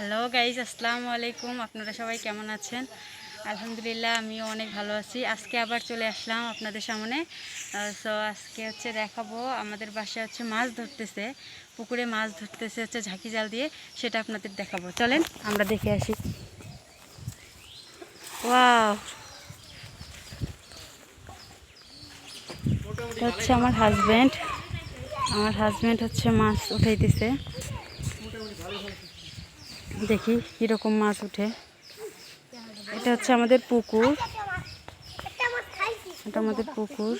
Hello guys আসসালামু আলাইকুম আপনারা সবাই কেমন আছেন? আলহামদুলিল্লাহ, আমিও অনেক ভালো আছি। আজকে আবার চলে আসলাম আপনাদের সামনে। সো আজকে হচ্ছে দেখাবো। আমাদের বাসায় হচ্ছে মাছ ধরতেছে। পুকুরে মাছ ধরতেছে হচ্ছে ঝাঁকি জাল দিয়ে। সেটা আপনাদের দেখাবো। চলেন, আমরা দেখে আসি। হচ্ছে আমার হাজব্যান্ড আমার হাজব্যান্ড হচ্ছে মাছ উঠাইতেছে। দেখি কীরকম মাছ উঠে। এটা হচ্ছে আমাদের পুকুর। এটা আমাদের পুকুর।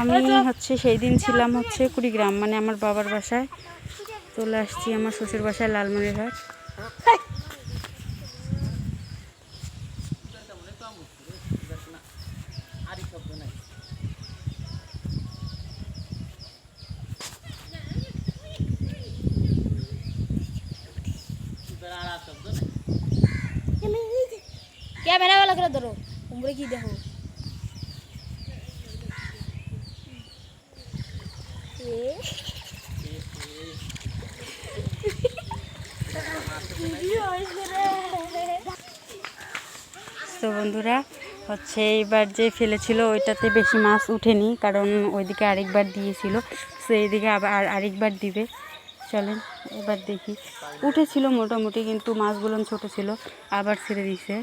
আমি হচ্ছে সেই দিন ছিলাম হচ্ছে কুড়িগ্রাম মানে আমার বাবার বাসায়। চলে আসছি আমার শ্বশুর বাসায় লালমনিরহাট। ক্যামেরা ভালো করে ধরো। তোমরা কি দেখো? তো বন্ধুরা, হচ্ছে এইবার যে ফেলেছিল ওইটাতে বেশি মাছ উঠেনি, কারণ ওইদিকে আরেকবার দিয়েছিল। সো এইদিকে আবার আর আরেকবার দিবে। চলেন, এবার দেখি। উঠেছিল মোটামুটি, কিন্তু মাছগুলো ছোট ছিল, আবার ছেড়ে দিছে।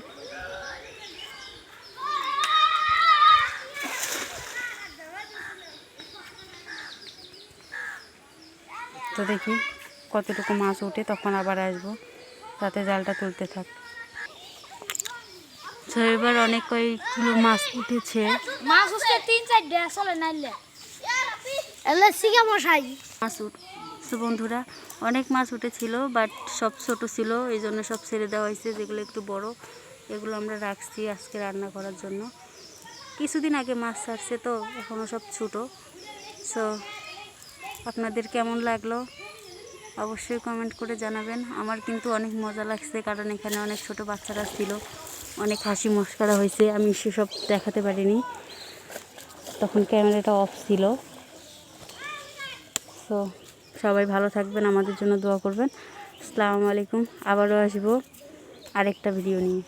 তো দেখি কতটুকু মাছ উঠে তখন আবার আসব। তাতে জালটা তুলতে থাক। তো এবার অনেক কয়েকগুলো মাছ উঠেছে। মাছ হচ্ছে তিন চারটে আসলে নাইলে এলে। শিখা মশাই। মাছ উঠ বন্ধুরা অনেক মাছ উঠেছিল বাট সব ছোট ছিল এই জন্য সব ছেড়ে দেওয়া হয়েছে যেগুলো একটু বড় এগুলো আমরা রাখছি আজকে রান্না করার জন্য। কিছুদিন আগে মাছ ছাড়ছে তো এখনও সব ছোটো। সো আপনাদের কেমন লাগল? অবশ্যই কমেন্ট করে জানাবেন। আমার কিন্তু অনেক মজা লাগছে কারণ এখানে অনেক ছোট বাচ্চারা ছিল। অনেক হাসি মস্করা হয়েছে। আমি সেসব দেখাতে পারিনি। তখন ক্যামেরাটা অফ ছিল। সো সবাই ভালো থাকবেন, আমাদের জন্য দোয়া করবেন। আসসালামু আলাইকুম। আবারও আসব আরেকটা ভিডিও নিয়ে।